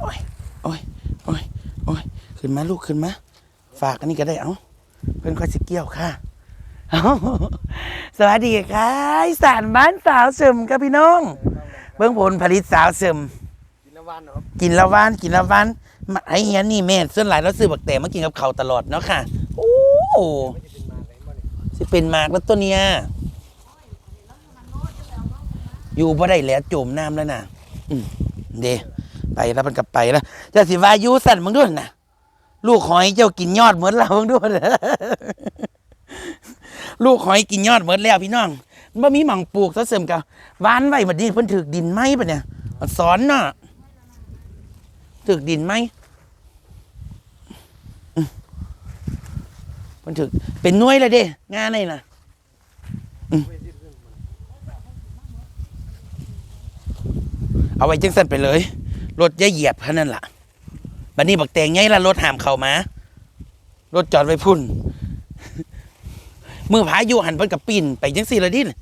โอ้ยโอ้ยโอ้ยโอ้ยขึ้นมาลูกขึ้นมา ฝากอันนี้ก็ได้เอ้าเพื่อนค่อยสิเกี่ยวค่ะเอ้าสวัสดีค่ะอีสานบ้านสาวเสริมครับพี่น้อง เบื้องผลผลิตสาวเสริม กินละวันเนาะกินละวานกินละวานมาไอ้เฮียนี่แม่ส่วนหลายเราซื้อบักแต่มากินกับเขาวตลอดเนาะค่ะ โอ้ไม่จะเป็นมาอะไรบ้างเนี่ยสิเป็นมากแล้วตัวเนี้ยอยู่บ่ได้แล้วจมน้ำแล้วน่ะ อืมเด ไปแล้วมันกลับไปแล้วจะสิวายุสั่นมึงด้วยนะลูกหอยเจ้ากินยอดเหมือนเรามึงด้วยลูกหอยกินยอดเหมือนแล้วพี่น้องมันบ่มีหม่องปลูกซะเสริมกับวานไว้บัดนี้เพิ่นถึกดินไหมปะเนี่ยมันสอนน่ะถึกดินไหมมันถึกเป็นน่วยเลยเด้งานนี่นะเอาไว้จังสั่นไปเลย รถอย่าเหยียบแค่นั้นล่ะบัดนี้บักแตงไงล่ะรถหามเข้ามารถจอดไว้พุ่นมือพายุหันเพิ่นกับปิ่นไปจังสี่ละดินี่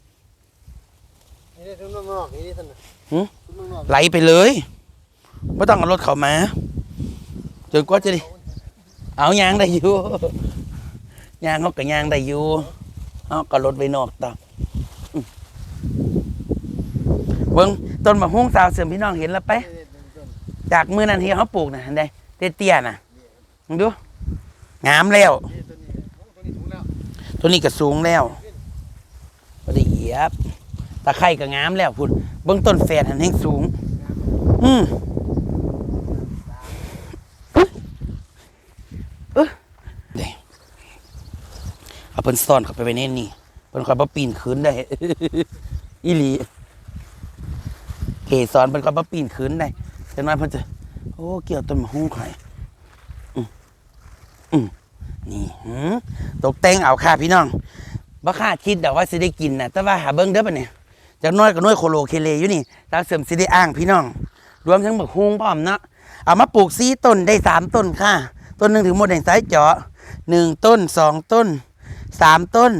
ได้ทุ่งนอกๆนี่ได้ท่านน่ะหือทุ่งนอกไหลไปเลยไม่ต้องเอารถเข้ามาจนกว่าจะได้เอายางได้อยู่ยางเขากับยางได้อยู่เอาก็รถไว้นอกต่ออืมเบิ้งต้นมะฮุ่งสาวเสริมพี่น้องเห็นแล้วไปๆนี่เป็นต้น จากมือนั้นที่เขาปลูกนะเห็นได้เตี้ยๆนะมึงดูงามแล้ว ตัวนี้โอ้ตัวนี้ถุงแล้วตัวนี้ก็สูงแล้วพอดีเหยียบตะไคร่ก็งามแล้วพุ่นเบื้องต้นแฝดหันแห่งสูง อืมเอ้ยเด้เอาเพิ่นซ่อนเข้าไปไว้ในนี่เพิ่นคอยมาปีนขึ้นได้ อีหลีเกสรเพิ่นคอยมาปีนขึ้นได้ เห็นไหมเพิ่นจะโอ้เกี่ยวต้นมะฮุ่งข่อืมอืมนี่หืมตกแต่งเอาค่ะพี่น้องบ่ค่าคิดดอกว่าสิได้กินนะแต่ว่าหาเบิ่งเด้อปะเนี่ยจากน้อยก็น้อยโคโลเคเลอยู่นี่ตาเสริมสิได้อ้างพี่น้อง รวมทั้งบักฮุงพร้อมเนาะเอามาปลูกซีต้นได้สามต้นค่ะ ต้นหนึ่งถึงหมดแห่งสายเจาะหนึ่งต้นสองต้นสามต้น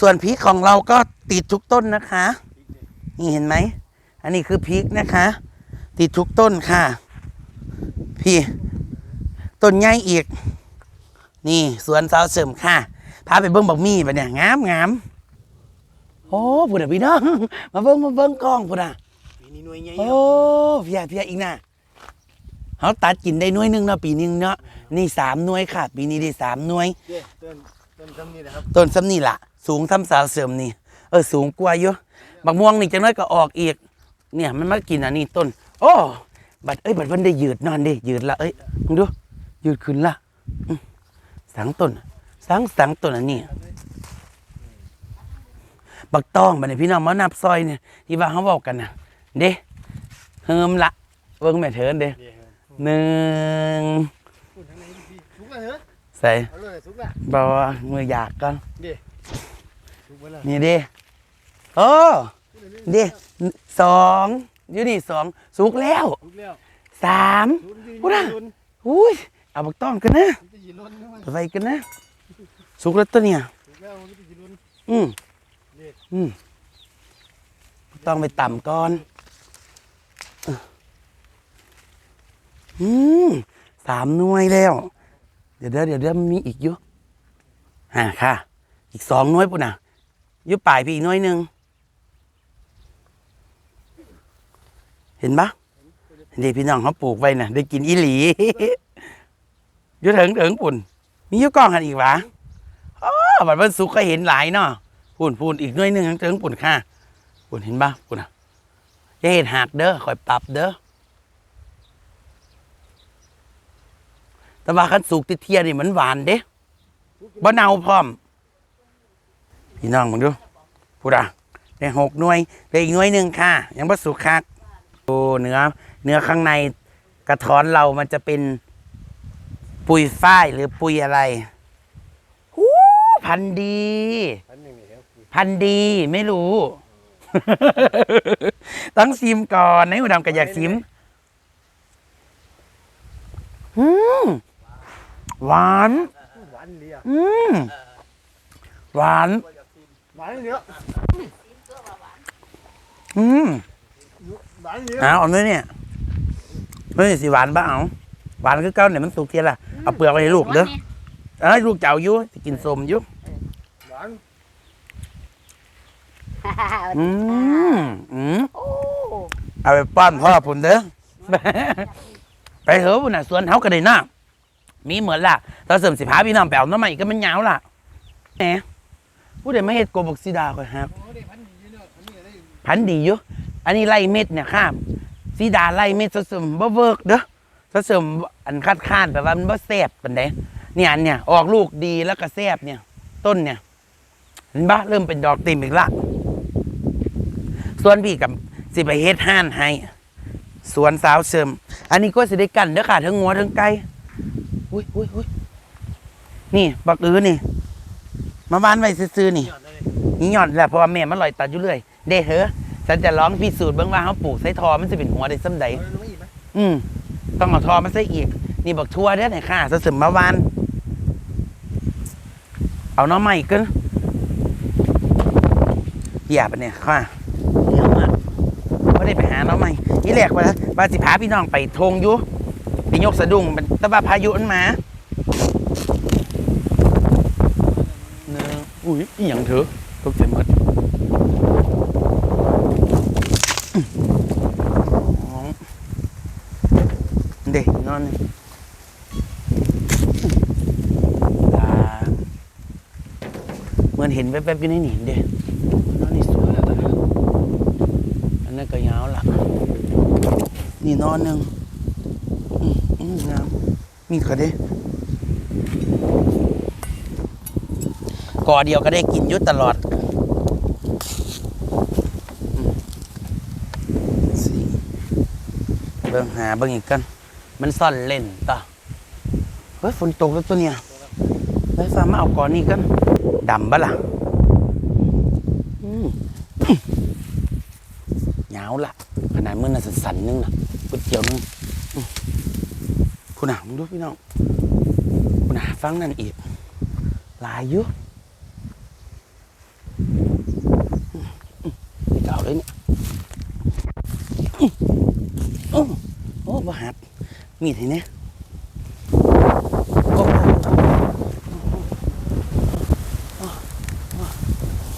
ส่วนพริกของเราก็ติดทุกต้นนะคะ นี่เห็นไหม อันนี้คือพริกนะคะ ติดทุกต้นค่ะ พี่ ต้นใหญ่อีก นี่สวนสาวเสริมค่ะ พาไปเบิ้งบักมี่ปะเนี่ยงามงามโอ้พูดอะพี่น้องมาเบิ้งมาเบิ้งกล้องพูดอะปีนี้หน่วยใหญ่โอ้เพียเพียอีกนะเขาตัดกินได้หน่วยหนึงเนาะปีนึงเนาะนี่สามหน่วยค่ะ ปีนี้ได้สามหน่วยเจ้ต้นต้นซ้ำนี่นะครับต้นซ้ำนี่ล่ะ สูงซ้ำสาวเสริมนี่เออสูงกว่าเยอะบักม่วงนี่จังน้อยก็ออกอีก เนี่ยมันมากินอันนี้ต้น โอ้บัดเอ้ยบัดเพิ่นได้ยืดนอนดิยืดละเอ้ยมึงดูยืดขึ้นละอืมสังต้นสังสังต้นอันนี้บักต้องบัดนี้พี่น้องมานับซอยเนี่ยที่ว่าเขาบอกกันนะเด้เฮิมละเบิ่งแม่เถินเด้เดี๋ยวหนึ่งพูดทางไหนพี่สุกแล้วเหรอใส่เอาเลยสุกแล้วบอกว่ามืออยากก่อนสุกไปแล้วนี่เด้โอ้เด้สอง อยู่นี่สองสุกแล้วสุกแล้วสามสุกยืนพูดอะยืนอุ้ยเอาบักต้องกันนะมันจะยืนล้นนะมันไปไว้กันนะสุกแล้วตัวเนี่ยสุกแล้วมันจะยืนล้นอืมเด้อืมต้องไปต่ำก่อนอืมสามหน่วยแล้ว เดี๋ยวเดี๋ยวเดี๋ยวเดี๋ยวมีอีกอยู่อ่าค่ะ อีกสองหน่วยปุ่นน่ะอยุบปลายพี่อีกหน่วยหนึ่ง เห็นปะเดี๋ยวพี่น้องเขาปลูกไว้น่ะ ได้กินอีหลีอยุถึงถึงปุ่น มียุกล้องกันอีกวะอ๋อบัดวันสุกก็เห็นหลายเนาะพูนพูนอีกหน่วยหนึ่งถึงปุ่นค่ะปุ่นเห็นปะปุ่นอะอย่าเห็นหักเด้อคอยปรับเด้อแต่ว่าคันสุกติเทียนี่มันหวานเด้บ่เนาพร้อม พี่น้องมึงดูพูดอะได้หกหน่วยได้อีกหน่วยหนึ่งค่ะ ยังบ่สุกคัก โอ้เนื้อเนื้อข้างในกระท้อนเรามันจะเป็นปุยฝ้ายหรือปุยอะไรหูพันธุ์ดีอันหนึ่งนี่ครับพันธุ์ดีไม่รู้ ต้องซิมก่อนนะอุดมก็อยากซิมอืมหวาน หวานเลียอืมหวาน หวานเลียอืม หวานเลียเอาเอาเนื้อเนี่ยเฮ้ยสิหวานบ้าเอาหวานคือเก้าเนี่ยมันสุกเทียละเอาเปลือกไปให้ลูกเด้อเอ้ยลูกเจ้าอยู่สิกินสมอยู่หวานอืมอืมโอ้เอาไปป้อนพ่อผมเด้อ ไปเถอะพุ่นน่ะสวนเฮาก็ได้นะมีเหมือนล่ะเราเสริมสิพาพี่น้องไปเอาน้ำใหม่ก็มันยาวล่ะแหมผู้ใดไม่เฮ็ดโกบอกซิดาก็ครับโอ้ได้พันดีเนาะอันนี้ได้พันธุ์ดีอยู่ อันนี้ไล่เม็ดเนี่ยครับซีดาไล่เม็ดผสมบ่เวิร์กเด้อผสมอันคัดค้านแบบว่ามันบ่แซ่บปานใดเนี่ยอันเนี่ยออกลูกดีแล้วก็แซ่บเนี่ย ต้นเนี่ยเห็นปะเริ่มเป็นดอกติ่มอีกละส่วนพี่กับสิไปเฮ็ดห้านให้สวนสาวเสริม อันนี้ก็สิได้กันเด้อค่ะทั้งงัวทั้งไก่อุ้ยอุ้ยอุ้ยนี่บักอือนี่ มาบ้านไว้ซื้อๆนี่หยอดเลยนี่หย่อนแหละเพราะว่าแม่มันลอยตัดอยู่เรื่อย เด้เหอะ ฉันจะร้องพิสูจน์เบิ่งว่าเขาปลูกไส้ทอมันจะเป็นหัวได้ซ้ำใดเอาลงมาอีกไหมอืมต้องเอาทอมาใส่อีก นี่บอกทั่วเด้อไหนค่ะสะสมมาวาน เอาน้องใหม่กันเหยียบอันเนี่ยค่ะเดี๋ยวมาไม่ได้ไปหาน้องใหม่ที่แรกว่าว่าสิพาพี่น้องไปทงอยู่ไปยกสะดุ้งเป็นตะบาพายุมันมาหนึ่งอุ้ยอีหยังเถอะตกใจหมด อ๋อเด็กน อนนี่เหมือนเห็นแวบๆอยู่ในหนีเด็นอนนี่สวยแล้วนนี้อันนั้นก็ยาวละนี่นอนหนึ่งอืมงามมีก็ได้ก่อเดียวก็ได้กินยุตตลอดสี่เบิ่งหาเบิ่งอีกกัน มันซ่อนเล่นต่อเฮ้ยฝนตกแล้วตัวเนี้ยไฟฟ้ามาเอาก่อนนี่กันดำบะล่ะอืมหนาวละขนาดมือน่ะสั่นๆนึงนะก๋วยเตี๋ยวนึงอืมพูน่ะมึงดูพี่น้องพูน่ะฟังนั่นอีกหลายอยุไม่เก่าเลยเนี่ย โอ้โอ้บ่หัด มีดให้เนี่ยโอ้โอ้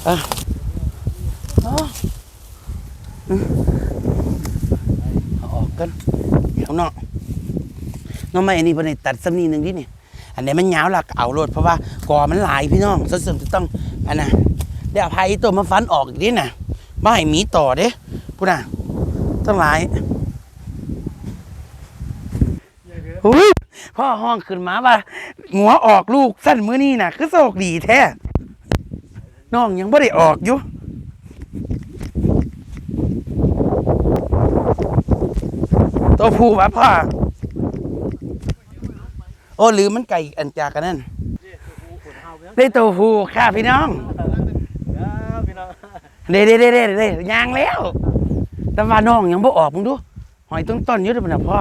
อะอ๋ออืมเอาออกกันเดี๋ยวเนาะน้องไม่อันนี้เป็นตัดสำนีหนึ่งดิเนี่ยอันนี้มันยาวหลักเอาโลดเพราะว่ากอมันหลายพี่น้องสมจะต้องอันน่ะเดี๋ยวเอาไผ่ตัวมาฟันออกอีกดิน่ะไม่ให้หมีต่อเด้พูดน่ะต้องหลาย หุ้ยพ่อห้องขึ้นมาว่าหัวออกลูกสั้นมือนี่น่ะ คือโศกดีแท้น้องยังไม่ได้ออกอยู่ตัวผู้วะพ่อโอ้หรือมันไก่อันจากกันนั่นได้ตัวผู้ค่ะพี่น้องเด้เด้เด้เด้เด้ยางแล้ว แต่ว่าน้องยังบ่ออกมึงดู หอยต้นต้นยุ่เด้อนะพ่อ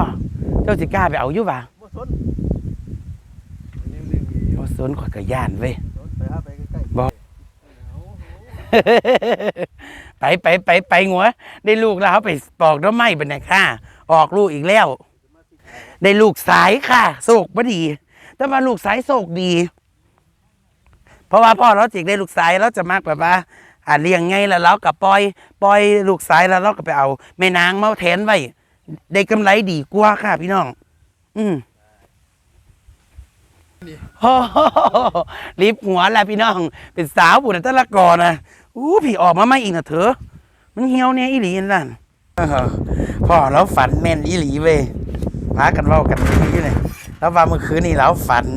เจ้าสิกล้าไปเอาอยู่ป่ะบ่สนนี่ลืมดีโอ้สนข่อยกระย่านเว้ยสนไปหาไปใกล้ๆบอกไปไปไปไปงัว ได้ลูกแล้วเขาไปปอกน้ำไม้เป็นไงค่ะ ออกลูกอีกแล้ว ได้ลูกสายค่ะโศกบ่ดี แต่ว่าลูกสายโศกดี เพราะว่าพ่อเราจิกได้ลูกสายเราจะมากแบบว่าอ่าเลี้ยงไงแล้วเรากับปล่อย ปล่อยลูกสายแล้วเราก็ไปเอาแม่นางมาแทนไว้ ได้กำไรดีกว่าค่ะพี่น้อง อืมโอ้โหรีบหัวแหละพี่น้อง เป็นสาวบุญตะละกอนะอู้พี่ออกมาไม่อีกนะเถอะ มันเหี่ยวเนี่ยอีหลีนั่นเออพ่อเราฝันแม่นอีหลีเว้ยพากันเว้ากันนี่เลยแล้วว่าเมื่อคืนนี่เราฝัน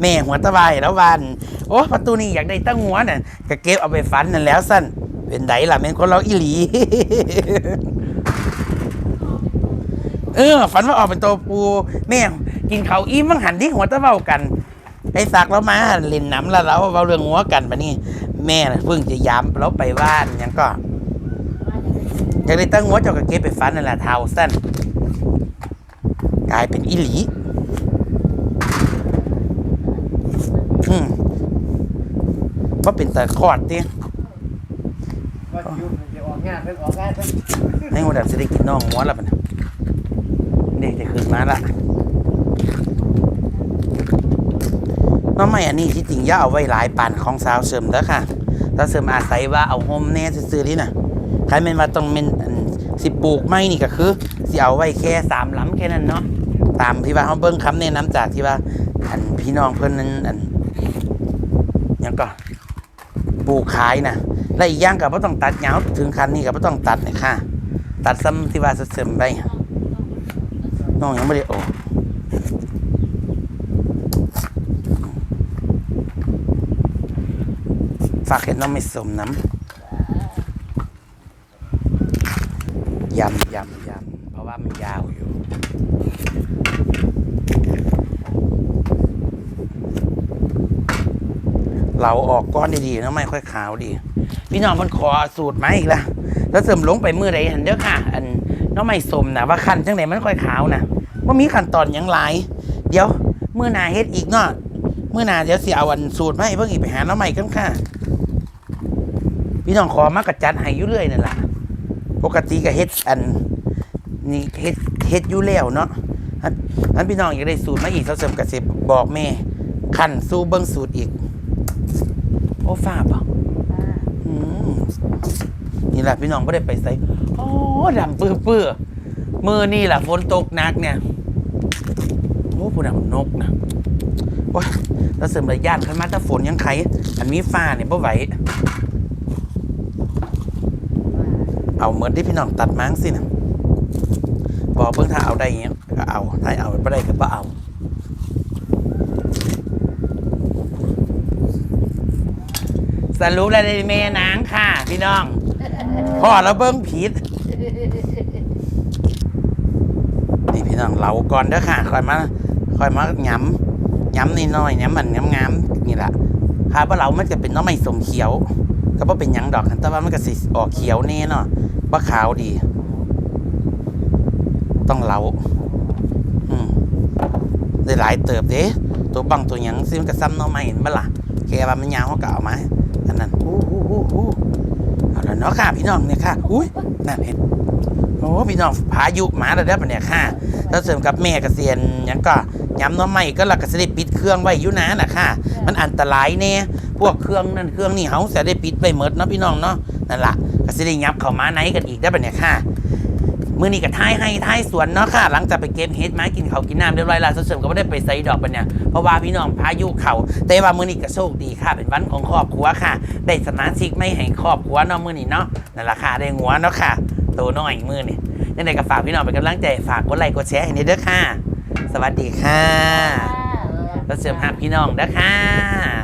แม่หัวตะวายแล้ววัน โอ้ประตูนี่อยากได้ตั้งหัวน่ะก็เก็บเอาไปฝันนั่นแล้วสั้นเป็นไดล่ะเป็นคนเราอีหลี เออ ฝันว่าออกเป็นตัวปูแม่กินเขาวอิ่มมังหันที่หัวตะเว้ากัน ไอ้สักเรามาเล่นน้ำแล้วเราเว้าเรื่องหัวกันปะนี่แม่น่ะเพิ่งจะย้ำเราไปบ้านหยังก็อยากได้ตั้งหัวเจ้าก็เก็บไปฟันนั่นแหละเท้าสั้นกลายเป็นอีหลีอืมว่าเป็นตะคอดเตี้ยว่าสิอยู่จะออกงานเพิ่นออกงานเพิ่นในหัวดับจะได้กินน้องหัวแล้วปะเนี่ย เด็กจะขึ้นมาละน้องใหม่อันนี้ที่จริงย่าเอาไว้หลายปันของสาวเสริมเด้อค่ะสาวเสริมอาศัยว่าเอาโฮมแน่ซื้อๆนี่น่ะใครแม่นว่าต้องเป็นสิปลูกไม้นี่ก็คือสิเอาไว้แค่สามหล้ำแค่นั้นเนาะตามที่ว่าเขาเบิ่งคำแนะนำจากที่ว่าอันพี่น้องเพิ่อนนั้นอันยังก็ปลูกขายนะและอีกอย่างก็บ่ต้องตัดยาถึงคันนี้ก็บ่ต้องตัดเนี่ยค่ะ ตัดซ้ำที่ว่าเสริมไป น้องยังไม่ได้ออกฝากเห็นน้องไม่สมน้ำยำยำยำเพราะว่ามันยาวอยู่เราออกก้อนดีๆนะไม่ค่อยขาวดี พี่น้องมันขอสูตรมอีกล้วแล้วเสริมลงไปมือใดหันเด้อค่ะ อัน น้องไม่สมนะว่าคันจังไหนมันค่อยขาวนะว่ามีขั้นตอนหยังหลายเดี๋ยวมือหนาเฮ็ดอีกเนาะมือหนาเดี๋ยวสิเอาอันสูตรมาให้เพิ่งอีกไปหาน้องใหม่กันค่ะพี่น้องขอมากระจัดให้อยู่เรื่อยนั่นแหละปกติก็เฮ็ดอันนี่เฮ็ดเฮ็ดอยู่แล้วเนาะอันอันพี่น้องอยากได้สูตรมาอีกเสริมกระสิบบอกแม่ขั้นสู้เบิ้งสูตรอีก โอ้ฟ้าบ่อืมนี่แหละพี่น้องไม่ได้ไปใส่โอ้ ดำปื้อปื้อมือนี่แหละฝนตกหนักเนี่ยโอ้ผู้นำนกนะโอ้ยแล้วเสริมระยานขันมาถ้าฝนยังไขอันมีฟ้าเนี่ยบ่ไหวเอาเหมือนที่พี่น้องตัดมั้งสินะบอกเบิ่งถ้าเอาได้เงี้ยก็เอาถ้าเอาไม่ได้ก็บ่เอาสรุปแล้วในเมนางค่ะ พี่น้องพ่อเราเบิ้งผิด นี่พี่น้องเราก่อนเด้อค่ะคอยมาคอยมาย้ำย้ำนิดหน่อยย้ำมันย้ำงามนี่แหละค่ะว่าเรามันจะเป็นน้องไม่สมเขียว ก็บ่เป็นยังดอกแต่ว่ามันก็สิออกเขียวแน่เนาะว่าขาวดี ต้องเหลาอืมได้หลายเติบเด้ตัวบังตัวยังซิมันก็ซ้ำน้องใหม่เห็นบ่ล่ะแค่ว่ามันยาวเขาก็เอามาอันนั้นอู้หู้หู้หู้ แล้วเนาะค่ะพี่น้องเนี่ยค่ะ อุ้ยน่าเห็นโอ้พี่น้องพายุมาแล้วเด้ปะเนี่ยค่ะแล้วเสริมกับแม่กระเซียนยังก็ย้ำน้องใหม่ก็เราก็จะได้ปิดเครื่องไว้อยู่นะน่ะค่ะ มันอันตรายแน่พวกเครื่องนั่นเครื่องนี่เขาจะได้ปิดไปหมดเนาะพี่น้องเนาะนั่นแหละก็จะได้ยับเข้ามาไหนกันอีกได้ปะเนี่ยค่ะ มื่อนี้ก็ท้ายให้ท้ายสวนเนาะค่ะ หลังจากไปเก็บเฮ็ดมากินเขาวกินน้ำเรียบร้อยแล้วเสริมก็ไม่ได้ไปใส่ดอกปะเนี่ยเพราะว่าพี่น้องพายุเขาแต่ว่ามื่อนี้ก็โชคดีค่ะ เป็นวันของครอบครัวค่ะ ได้สมาชิกไม่ให้ครอบครัวเนาะมื่อนี้เนาะนั่นแหละค่ะได้หัวเนาะค่ะโตน้อยมือนี่ยังไงก็ฝากพี่น้องเป็นกำลังใจฝากกดไลค์กดแชร์ให้เด้อค่ะ สวัสดีค่ะแล้วเสริมหักพี่น้องเด้อค่ะ